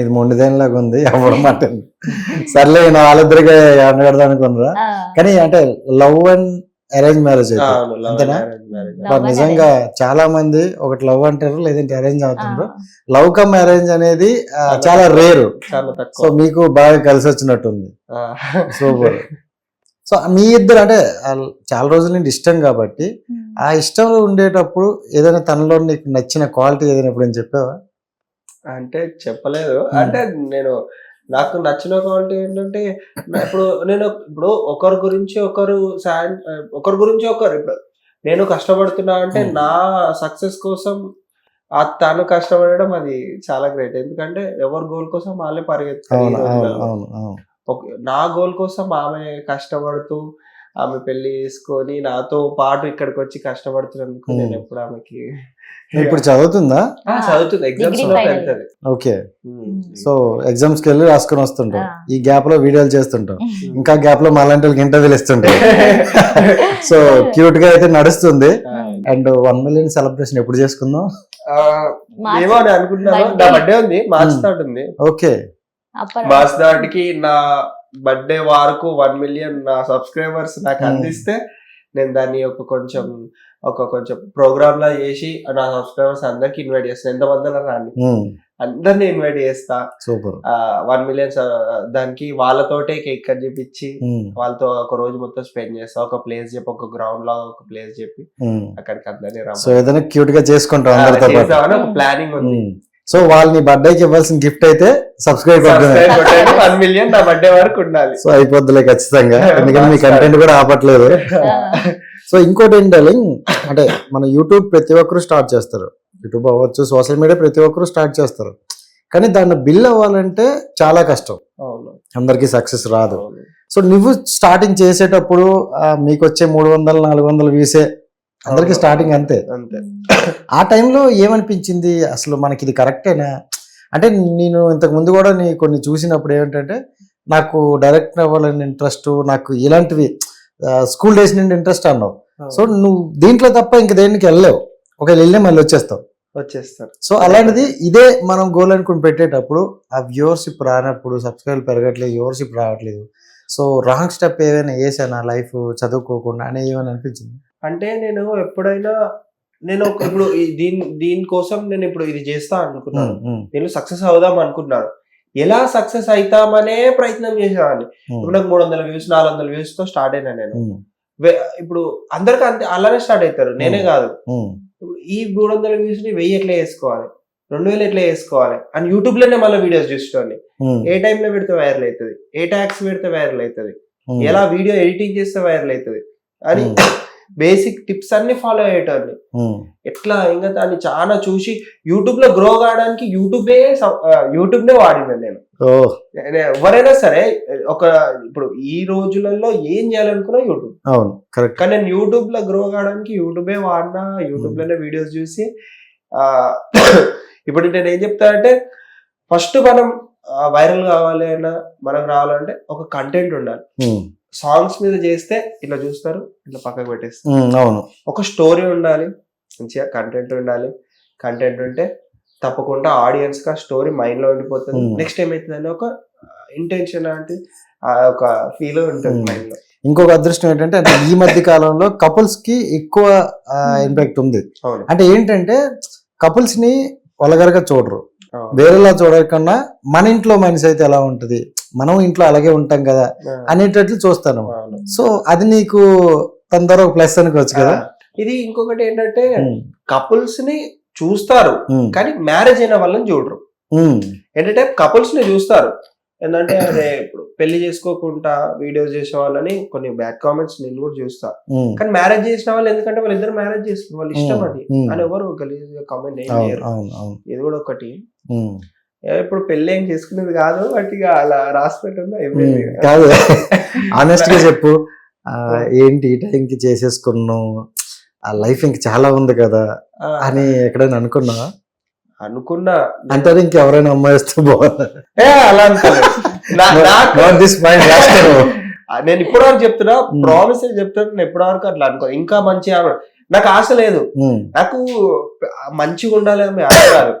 ఇది మొండిదేనిలాగా ఉంది ఎవరు మాట సర్లే నా వాళ్ళిద్దరికి అనగడదాం అనుకున్నారా? కానీ అంటే లవ్ అండ్ అరేంజ్ మ్యారేజ్ అంతేనా? నిజంగా చాలా మంది ఒకటి లవ్ అంటారు లేదంటే అరేంజ్ అవుతుండ్రు. లవ్ కమ్ అరేంజ్ అనేది చాలా రేరు. చాలా సో మీకు బాగా కలిసి వచ్చినట్టుంది. సూపర్. సో మీ ఇద్దరు అంటే చాలా రోజుల నుండి ఇష్టం కాబట్టి. ఆ ఇష్టంలో ఉండేటప్పుడు ఏదైనా తనలో నీకు నచ్చిన క్వాలిటీ ఏదైనా ఎప్పుడైనా చెప్పావా? అంటే చెప్పలేదు. అంటే నేను నాకు నచ్చిన క్వాలిటీ ఏంటంటే ఇప్పుడు నేను ఇప్పుడు ఒకరి గురించి ఒకరు సాడ్ ఒకరి గురించి ఒకరు ఇప్పుడు నేను కష్టపడుతున్నా అంటే. నా సక్సెస్ కోసం ఆ తను కష్టపడడం అది చాలా గ్రేట్. ఎందుకంటే ఎవరి గోల్ కోసం వాళ్ళే పరిగెత్తారు ఒక- నా గోల్ కోసం ఆమె కష్టపడుతూ ఆమె పెళ్ళి చేసుకొని నాతో పాటు ఇక్కడికి వచ్చి కష్టపడుతున్నందుకు Hmm. నేను ఎప్పుడు ఆమెకి ఇప్పుడు చదువుతుందా? ఆ, చదువుతుంది. ఎగ్జామ్స్. వెళ్తుంది ఓకే Hmm. సో ఎగ్జామ్స్కి వెళ్ళి రాసుకొని వస్తుంటాం ఆ. ఈ గ్యాప్లో వీడియోలు చేస్తుంటాం ఇంకా గ్యాప్లో మాలాంటి వాళ్ళకి ఇంటర్వ్యూలు ఇస్తుంటాం సో క్యూట్గా అయితే నడుస్తుంది. అండ్ వన్ మిలియన్ సెలబ్రేషన్ ఎప్పుడు చేసుకుందాం? ఏమో అని అనుకుంటున్నాను. నా. బర్త్డే ఉంది. March Hmm. ఉంది. ఓకే అప్పర్ మార్చ్ థర్డ్కి నా బర్త్డే వరకు వన్ మిలియన్ నా సబ్స్క్రైబర్స్ నాకు Hmm. అందిస్తే నేను దాన్ని ఒక కొంచెం ఒక కొంచెం ప్రోగ్రామ్ లా చేసి నా సబ్స్క్రైబర్స్ అందరికి ఇన్వైట్ చేస్తాను ఎంత మంది రాని అందరిని ఇన్వైట్ చేస్తా. సూపర్ వన్ మిలియన్ దానికి వాళ్ళతోటే కేక్ కట్ చేపించి వాళ్ళతో ఒక రోజు మొత్తం స్పెండ్ చేస్తా. ఒక ప్లేస్ చెప్పి ఒక గ్రౌండ్లో ఒక ప్లేస్ చెప్పి అక్కడికి అందరినీ సో ఏదైనా క్యూట్గా చేసుకుంటాం ప్లానింగ్ ఉంది. సో వాళ్ళని బర్త్డేకి ఇవ్వాల్సిన గిఫ్ట్ అయితే సబ్స్క్రైబ్ వన్ మిలియన్ నా బర్త్డే వరకు ఉండాలి. సో అయిపోద్దిలే ఖచ్చితంగా. ఎందుకంటే మీ కంటెంట్ కూడా ఆపట్లేదు సో ఇంకోటి ఏంటి అంటే మన యూట్యూబ్ ప్రతి ఒక్కరు స్టార్ట్ చేస్తారు. యూట్యూబ్ అవ్వచ్చు సోషల్ మీడియా ప్రతి ఒక్కరు స్టార్ట్ చేస్తారు. కానీ దాన్ని బిల్ అవ్వాలంటే చాలా కష్టం. అందరికి సక్సెస్ రాదు. సో నువ్వు స్టార్టింగ్ చేసేటప్పుడు మీకు వచ్చే మూడు వందలు నాలుగు వందలు వీసే అందరికి. స్టార్టింగ్ అంతే. అంతే. ఆ టైంలో ఏమనిపించింది? అసలు మనకి ఇది కరెక్టేనా? అంటే నేను ఇంతకు ముందు కూడా నీ కొన్ని చూసినప్పుడు ఏమిటంటే నాకు డైరెక్ట్ అవ్వాలని ఇంట్రెస్ట్ నాకు ఇలాంటివి స్కూల్ డేస్ నుండి ఇంట్రెస్ట్ అన్నావు. సో నువ్వు దీంట్లో తప్ప ఇంక దేనికి వెళ్ళలేవు. ఒకవేళ వెళ్ళే మళ్ళీ వచ్చేస్తావు. వచ్చేస్తారు. సో అలాంటిది ఇదే మనం గోల్ అనుకుని పెట్టేటప్పుడు ఆ వ్యూవర్షిప్ రానప్పుడు సబ్స్క్రైబ్ పెరగట్లేదు వ్యూవర్షిప్ రావట్లేదు. సో రాంగ్ స్టెప్ ఏదైనా వేసానా లైఫ్ చదువుకోకుండా అని ఏమైనా అనిపించింది? అంటే నేను ఎప్పుడైనా నేను ఒక- ఇప్పుడు దీని దీనికోసం నేను ఇప్పుడు ఇది చేస్తా అనుకున్నాను నేను సక్సెస్ అవుదాం అనుకున్నాను. ఎలా సక్సెస్ అవుతామనే ప్రయత్నం చేసేవాడిని. ఇప్పుడు నాకు మూడు వందల వ్యూస్ నాలుగు వందల వ్యూస్తో స్టార్ట్ అయినా నేను. ఇప్పుడు అందరికి అంతే అలానే స్టార్ట్ అవుతారు నేనే కాదు. ఈ మూడు వందల వ్యూస్ని వెయ్యి ఎట్లా వేసుకోవాలి? రెండు వేలు ఎట్లా వేసుకోవాలి? అని యూట్యూబ్లోనే మళ్ళీ వీడియోస్ చూసుకోండి ఏ టైంలో పెడితే వైరల్ అవుతుంది ఏ ట్యాక్స్ పెడితే వైరల్ అవుతుంది ఎలా వీడియో ఎడిటింగ్ చేస్తే వైరల్ అవుతుంది అని. బేసిక్ టిప్స్ అన్ని ఫాలో అయ్యేటోని ఉమ్, ఎట్లా ఇంకా దాన్ని చాలా చూసి యూట్యూబ్లో గ్రో కావడానికి యూట్యూబే యూట్యూబ్ నే వాడినాను నేను. ఎవరైనా సరే ఒక ఇప్పుడు ఈ రోజులలో ఏం చేయాలనుకున్నా యూట్యూబ్. అవును కరెక్ట్. కానీ నేను యూట్యూబ్లో గ్రో కావడానికి యూట్యూబే వాడినా యూట్యూబ్లోనే వీడియోస్ చూసి ఆ ఇప్పుడు నేను ఏం చెప్తానంటే ఫస్ట్ మనం వైరల్ కావాలి అన్నా మనకు రావాలంటే ఒక కంటెంట్ ఉండాలి. సాంగ్స్ మీద చేస్తే ఇట్లా చూస్తారు ఇట్లా పక్కకు పెట్టేస్తారు. అవును. ఒక స్టోరీ ఉండాలి మంచిగా కంటెంట్ ఉండాలి. కంటెంట్ ఉంటే తప్పకుండా ఆడియన్స్కి ఆ స్టోరీ మైండ్లో ఉండిపోతుంది. నెక్స్ట్ ఏమైతుందంటే ఒక ఇంటెన్షన్ అంటే ఆ ఒక ఫీల్ ఉంటుంది. మైండ్లో. ఇంకొక అదృష్టం ఏంటంటే అంటే ఈ మధ్య కాలంలో కపుల్స్కి ఎక్కువ ఇంపాక్ట్ ఉంది. అంటే ఏంటంటే కపుల్స్ని వలగరగా చూడరు. వేరేలా చూడకన్నా మన ఇంట్లో మనిషి అయితే ఎలా ఉంటది? మనం ఇంట్లో అలాగే ఉంటాం కదా అనేటట్లు చూస్తాను. సో అది నీకు తన ద్వారా ప్లస్ అనుకోవచ్చు కదా? ఇది ఇంకొకటి ఏంటంటే కపుల్స్ని చూస్తారు కానీ మ్యారేజ్ అయిన వాళ్ళని చూడరు. ఏంటంటే కపుల్స్ని చూస్తారు. ఏంటంటే అదే ఇప్పుడు పెళ్ళి చేసుకోకుండా వీడియోస్ చేసే వాళ్ళని కొన్ని బ్యాడ్ కామెంట్స్ నేను కూడా చూస్తా. కానీ మ్యారేజ్ చేసిన వాళ్ళు ఎందుకంటే వాళ్ళు ఇద్దరు మ్యారేజ్ చేసుకున్నారు వాళ్ళ ఇష్టం అది. అని ఎవరు గలీజ్ కామెంట్ ఏం చేయరు. ఇది కూడా ఒకటి. ఇప్పుడు పెళ్ళి ఏం చేసుకునేది కాదు బట్ ఇక అలా రాసి పెట్టుందా కాదు. ఆనెస్ట్గా చెప్పు. ఏంటి ఈ టైంకి చేసేసుకున్నాం ఆ లైఫ్ ఇంక చాలా ఉంది కదా అని ఎక్కడైనా అనుకున్నావా అనుకున్నా. అంటే ఇంకెవరైనా అమ్మాయి వస్తే బాగుంది ఏ, అలా అనుకోలేదు. నేను ఇప్పటి వరకు చెప్తున్నా Hmm. ప్రామిస్ చెప్తున్నా నేను ఇప్పటి వరకు అట్లా అనుకో. ఇంకా మంచి నాకు ఆశ లేదు. ఉమ్, నాకు మంచిగా ఉండాలి ఆశ కాదు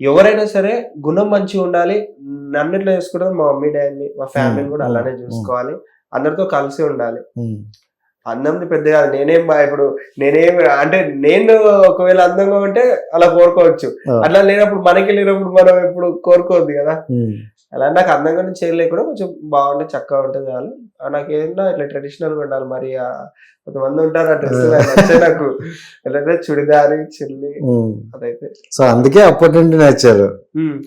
ఎవరైనా సరే గుణం మంచిగా ఉండాలి. నన్ను ఇట్లా మా మమ్మీ డాడీని మా ఫ్యామిలీని కూడా అలానే. చూసుకోవాలి. అందరితో కలిసి ఉండాలి. అందంది పెద్ద కాదు నేనేం బా- ఇప్పుడు నేనేం అంటే నేను ఒకవేళ అందంగా ఉంటే అలా కోరుకోవచ్చు. అట్లా లేనప్పుడు మనకి లేనప్పుడు మనం ఎప్పుడు కోరుకోవద్దు కదా. అలా నాకు అందంగా చేయలేకుండా కొంచెం బాగుంటే చక్కగా ఉంటే చాలు. ఆ నాకు ఏదైనా ఇట్లా ట్రెడిషనల్గా ఉండాలి. మరి కొంతమంది ఉంటారు ఆ డ్రెస్ నాకు ఎలా చుడిదారి చిల్లి. అదైతే. సో అందుకే అప్పటి నుండి నచ్చారు.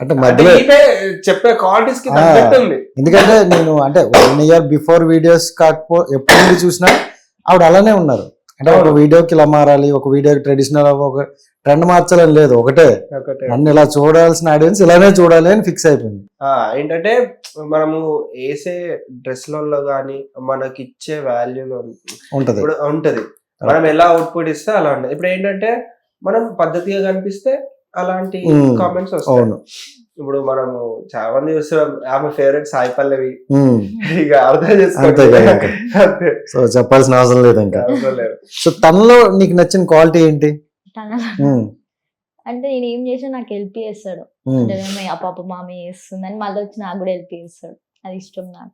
అంటే మధ్యలో చెప్పే క్వాలిటీస్కి ఎందుకంటే నేను అంటే వన్ ఇయర్ బిఫోర్ వీడియోస్ కాకపో ఎప్పుడు చూసినా ఆవిడ అలానే ఉన్నారు. అంటే ఒక. వీడియోకి ఇలా మారాలి ఒక వీడియోకి ట్రెడిషనల్ ఒక ట్రెండ్ మార్చాలని లేదు ఒకటే. ఒకటే. నన్ను ఇలా చూడాల్సిన ఆడియన్స్ ఇలానే చూడాలి అని ఫిక్స్ అయిపోయింది. ఏంటంటే మనము వేసే డ్రెస్లలో కానీ మనకి ఇచ్చే వాల్యూలో ఉంటది ఉంటది. మనం ఎలా అవుట్పుట్ ఇస్తే అలా ఉంటది. ఇప్పుడు ఏంటంటే మనం పద్ధతిగా కనిపిస్తే అలాంటి కామెంట్స్ వస్తాయి. అవును. ఇప్పుడు మనము చాలా మంది చూస్తున్నాం ఆమె ఫేవరెట్ సాయి పల్లవి. ఇక అర్థం. అంతే సో చెప్పాల్సిన అవసరం లేదు ఇంకా. సో తనలో నీకు నచ్చిన క్వాలిటీ ఏంటి? అంటే నేను ఏం చేసినా నాకు హెల్ప్ చేస్తాడు. అంటే మేము మామి చేస్తుందని మళ్ళీ వచ్చి నాకు కూడా హెల్ప్ చేస్తాడు. అది ఇష్టం నాకు.